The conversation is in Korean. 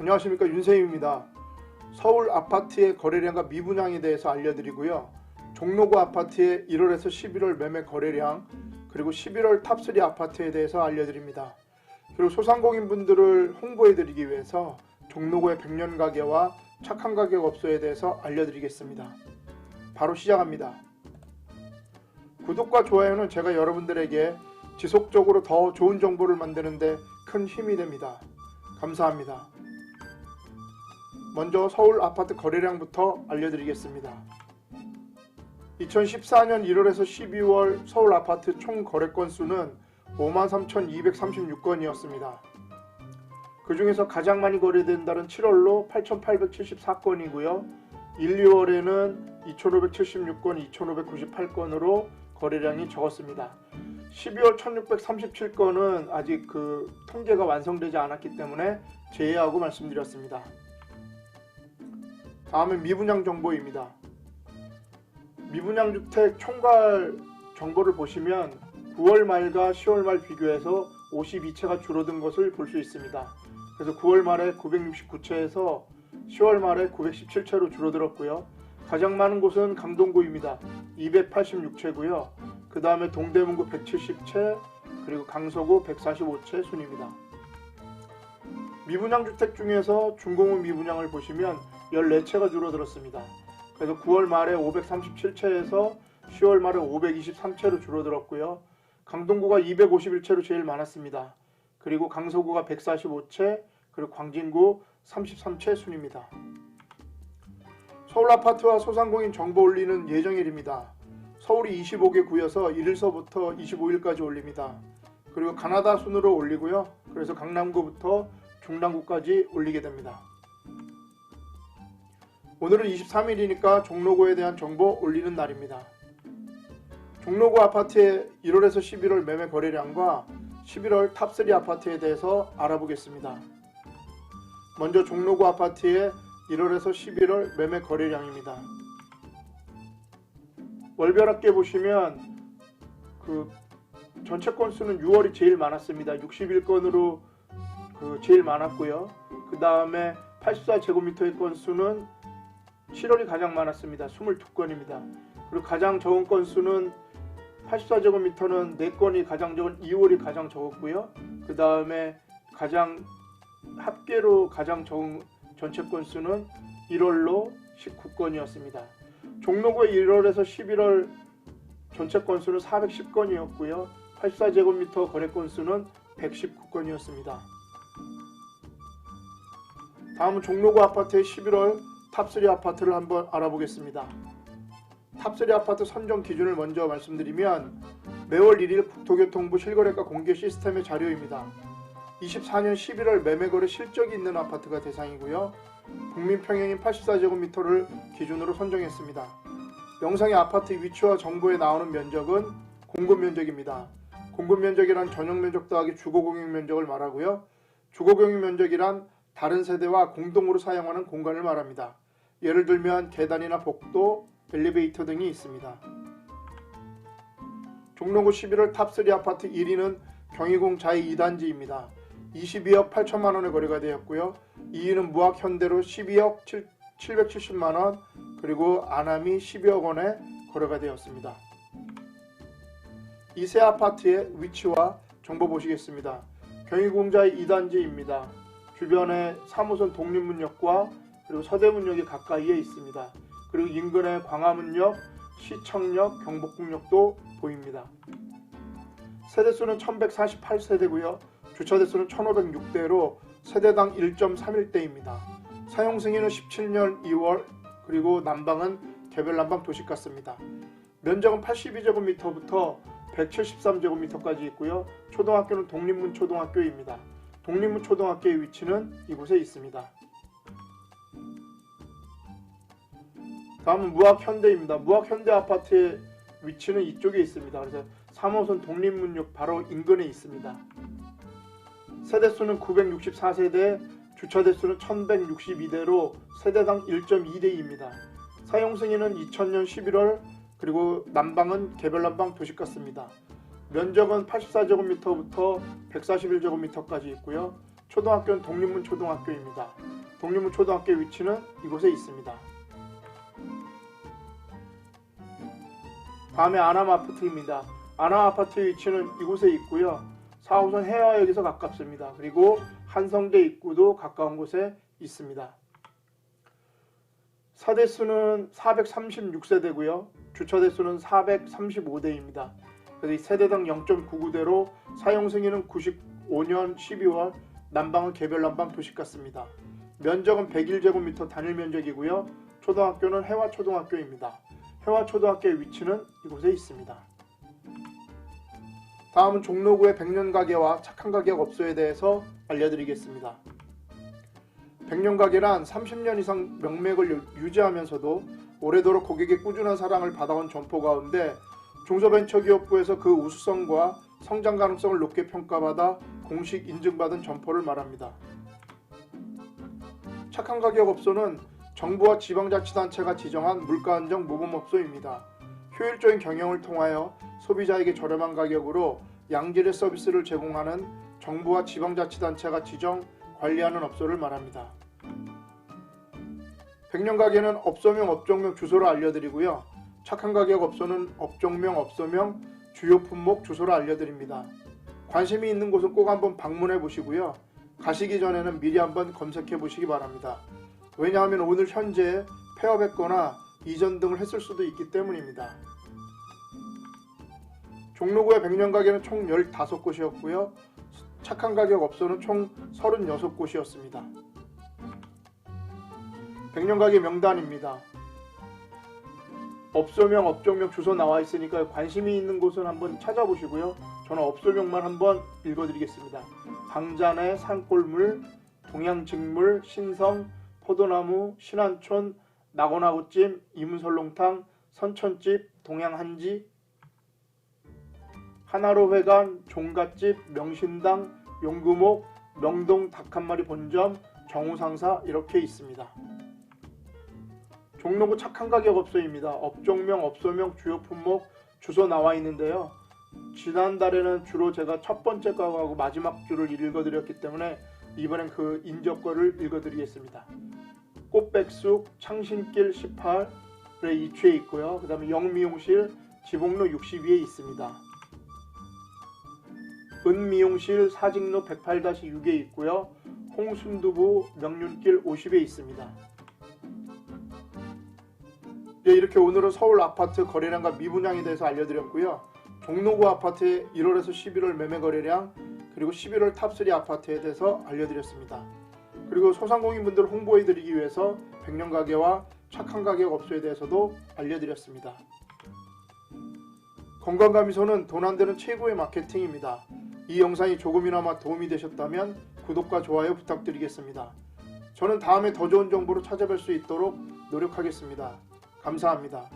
안녕하십니까 윤세임입니다. 서울 아파트의 거래량과 미분양에 대해서 알려드리고요. 종로구 아파트의 1월에서 11월 매매 거래량 그리고 11월 탑3 아파트에 대해서 알려드립니다. 그리고 소상공인분들을 홍보해드리기 위해서 종로구의 백년 가게와 착한 가격 업소에 대해서 알려드리겠습니다. 바로 시작합니다. 구독과 좋아요는 제가 여러분들에게 지속적으로 더 좋은 정보를 만드는데 큰 힘이 됩니다. 감사합니다. 먼저 서울 아파트 거래량부터 알려드리겠습니다. 2014년 1월에서 12월 서울 아파트 총 거래 건수는 53,236건이었습니다. 그 중에서 가장 많이 거래된 달은 7월로 8,874건이고요. 1, 2월에는 2,576건, 2,598건으로 거래량이 적었습니다. 12월 1637건은 아직 그 통계가 완성되지 않았기 때문에 제외하고 말씀드렸습니다. 다음은 미분양 정보입니다. 미분양 주택 총괄 정보를 보시면 9월 말과 10월 말 비교해서 52채가 줄어든 것을 볼 수 있습니다. 그래서 9월 말에 969채에서 10월 말에 917채로 줄어들었고요. 가장 많은 곳은 강동구입니다. 286채고요. 그 다음에 동대문구 170채, 그리고 강서구 145채 순입니다. 미분양 주택 중에서 중공업 미분양을 보시면 14채가 줄어들었습니다. 그래서 9월 말에 537채에서 10월 말에 523채로 줄어들었고요. 강동구가 251채로 제일 많았습니다. 그리고 강서구가 145채, 그리고 광진구 33채 순입니다. 서울 아파트와 소상공인 정보 올리는 예정일입니다. 서울이 25개 구여서 1일서부터 25일까지 올립니다. 그리고 가나다 순으로 올리고요. 그래서 강남구부터 중랑구까지 올리게 됩니다. 오늘은 23일이니까 종로구에 대한 정보 올리는 날입니다. 종로구 아파트의 1월에서 11월 매매 거래량과 11월 탑3 아파트에 대해서 알아보겠습니다. 먼저 종로구 아파트의 1월에서 11월 매매 거래량입니다. 월별 합계 보시면 그 전체 건수는 6월이 제일 많았습니다. 61건으로 그 제일 많았고요. 그 다음에 84제곱미터의 건수는 7월이 가장 많았습니다. 22건입니다. 그리고 가장 적은 건수는 84제곱미터는 4건이 가장 적은 2월이 가장 적었고요. 그 다음에 가장 합계로 가장 적은 전체 건수는 1월로 19건이었습니다. 종로구의 1월에서 11월 전체 건수는 410건이었고요. 84제곱미터 거래 건수는 119건이었습니다. 다음은 종로구 아파트의 11월 탑3 아파트를 한번 알아보겠습니다. 탑3 아파트 선정 기준을 먼저 말씀드리면 매월 1일 국토교통부 실거래가 공개 시스템의 자료입니다. 24년 11월 매매거래 실적이 있는 아파트가 대상이고요. 국민 평형인 84제곱미터를 기준으로 선정했습니다. 영상의 아파트 위치와 정보에 나오는 면적은 공급 면적입니다. 공급 면적이란 전용 면적 더하기 주거 공용 면적을 말하고요. 주거 공용 면적이란 다른 세대와 공동으로 사용하는 공간을 말합니다. 예를 들면 계단이나 복도, 엘리베이터 등이 있습니다. 종로구 11월 탑3 아파트 1위는 경희공 자이 2단지입니다. 22억 8천만 원에 거래가 되었고요. 2위는 무학 현대로 12억 7, 770만 원, 그리고 아남이 12억 원에 거래가 되었습니다. 이 세 아파트의 위치와 정보 보시겠습니다. 경희공자의 2단지입니다. 주변에 3호선 독립문역과 그리고 서대문역이 가까이에 있습니다. 그리고 인근에 광화문역, 시청역, 경복궁역도 보입니다. 세대수는 1148세대고요. 주차 대수는 1506대로 세대당 1.31대입니다. 사용 승인은 17년 2월 그리고 난방은 개별 난방 도시가스입니다. 면적은 82제곱미터부터 173제곱미터까지 있고요. 초등학교는 독립문 초등학교입니다. 독립문 초등학교의 위치는 이곳에 있습니다. 다음은 무학 현대입니다. 무학 현대 아파트의 위치는 이쪽에 있습니다. 그래서 3호선 독립문역 바로 인근에 있습니다. 세대수는 964세대, 주차 대수는 1162대로 세대당 1.2대입니다. 사용 승인은 2000년 11월 그리고 난방은 개별 난방 도시가스입니다. 면적은 84제곱미터부터 141제곱미터까지 있고요. 초등학교는 독립문 초등학교입니다. 독립문 초등학교 위치는 이곳에 있습니다. 다음에 아남 아파트입니다. 아남 아파트의 위치는 이곳에 있고요. 4호선 해화역에서 가깝습니다. 그리고 한성대 입구도 가까운 곳에 있습니다. 사대수는 436세대고요. 주차 대수는 435대입니다. 그래서 이 세대당 0.99대로 사용 승인은 95년 12월 난방은 개별 난방 도시 같습니다. 면적은 101제곱미터 단일 면적이고요. 초등학교는 해화 초등학교입니다. 해화 초등학교의 위치는 이곳에 있습니다. 다음은 종로구의 백년 가게와 착한 가격 업소에 대해서 알려드리겠습니다. 백년 가게란 30년 이상 명맥을 유- 유지하면서도 오래도록 고객의 꾸준한 사랑을 받아온 점포 가운데 중소벤처기업부에서 그 우수성과 성장 가능성을 높게 평가받아 공식 인증받은 점포를 말합니다. 착한 가격 업소는 정부와 지방자치단체가 지정한 물가안정 모범업소입니다. 효율적인 경영을 통하여 소비자에게 저렴한 가격으로 양질의 서비스를 제공하는 정부와 지방자치단체가 지정 관리하는 업소를 말합니다. 백년 가게는 업소명, 업종명, 주소를 알려드리고요. 착한 가격 업소는 업종명, 업소명, 주요 품목, 주소를 알려드립니다. 관심이 있는 곳은 꼭 한번 방문해 보시고요. 가시기 전에는 미리 한번 검색해 보시기 바랍니다. 왜냐하면 오늘 현재 폐업했거나 이전 등을 했을 수도 있기 때문입니다. 종로구의 백년 가게는 총 15곳이었고요. 착한 가격 업소는 총 36곳이었습니다. 백년 가게 명단입니다. 업소명, 업종명, 주소 나와 있으니까 관심이 있는 곳은 한번 찾아보시고요. 저는 업소명만 한번 읽어드리겠습니다. 방자내 산골물, 동양직물, 신성, 포도나무, 신안촌, 낙원아구찜, 이문설렁탕, 선천집, 동양한지, 하나로 회관, 종갓집, 명신당, 용구목, 명동 닭 한 마리 본점, 정우상사 이렇게 있습니다. 종로구 착한 가격 업소입니다. 업종명, 업소명, 주요 품목, 주소 나와 있는데요. 지난달에는 주로 제가 첫 번째 거하고 마지막 줄을 읽어드렸기 때문에 이번엔 그 인적 거를 읽어드리겠습니다. 꽃백숙 창신길 18에 이취해 있고요. 그 다음에 영미용실 지봉로 62에 있습니다. 은미용실 사직로 108-6에 있고요. 홍순두부 명륜길 50에 있습니다. 네, 이렇게 오늘은 서울 아파트 거래량과 미분양에 대해서 알려드렸고요. 종로구 아파트의 1월에서 11월 매매 거래량 그리고 11월 탑3 아파트에 대해서 알려드렸습니다. 그리고 소상공인분들 홍보해드리기 위해서 백년 가게와 착한 가격 업소에 대해서도 알려드렸습니다. 건강감 미소는 돈 안 되는 최고의 마케팅입니다. 이 영상이 조금이나마 도움이 되셨다면 구독과 좋아요 부탁드리겠습니다. 저는 다음에 더 좋은 정보로 찾아뵐 수 있도록 노력하겠습니다. 감사합니다.